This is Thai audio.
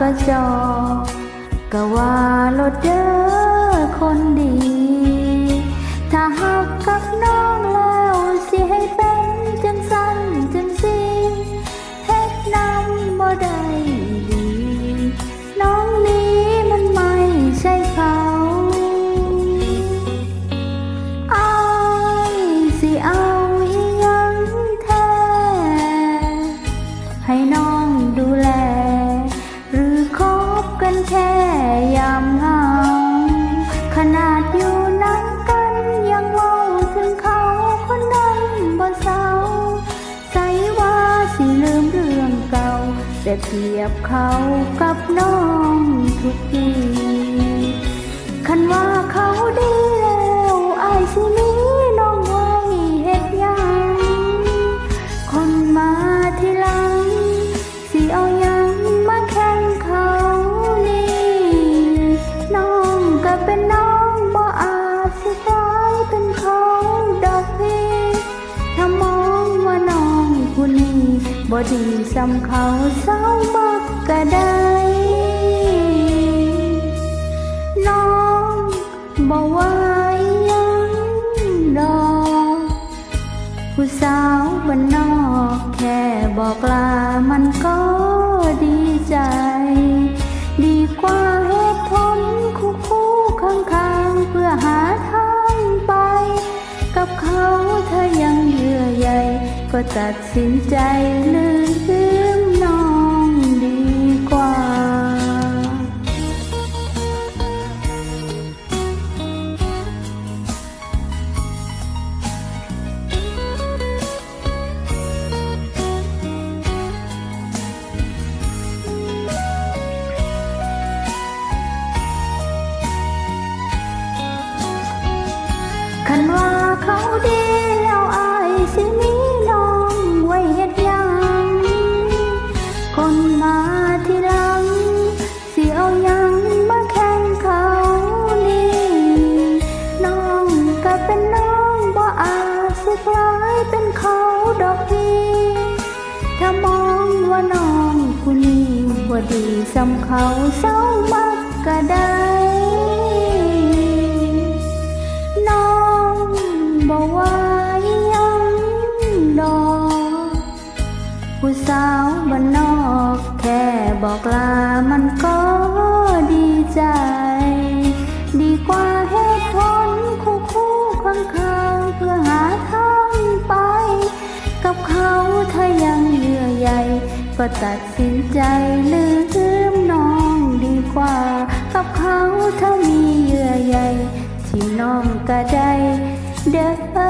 ก็จอกก็ว่าโลดเด้อคนดี ถ้าหักกับน้องแล้วสิให้เป็นจังสั้นจังสีเฮ็ดนำบ่ได้ดี น้องนี้มันไม่ใช่เขาอายสิเอาอีหยังแท้ให้น้องดูแล นแค่ยามเหงา ขนาดอยู่นั่งกันยังเว้าถึงเขาคนนั้นบ่เศร้าใส่ว่าสิลืมเรื่องเก่า แต่เปรียบเขากับน้องทุกทีคันว่าเขาดีแล้ว บ่ดีสำเขาเศร้าบักก็ได้น้องบอกว่ายังดอกผู้สาวบ้านนอกแค่บอกลามันก็ดีใจ ดีกว่า ก็ตัดสินใจลืมน้องดีกว่า คันว่าเขาดี ว่าน้องผู้นี้บ่ดีสำเขาเศร้ามักก็ได้น้องบอกว่าอิหยังดอกผู้สาวบ้านนอกแค่บอกลามัน ตัดสินใจลืมน้องดีกว่า กับเขาถ้ามีเยื่อใยที่น้องก็ได้เด้อ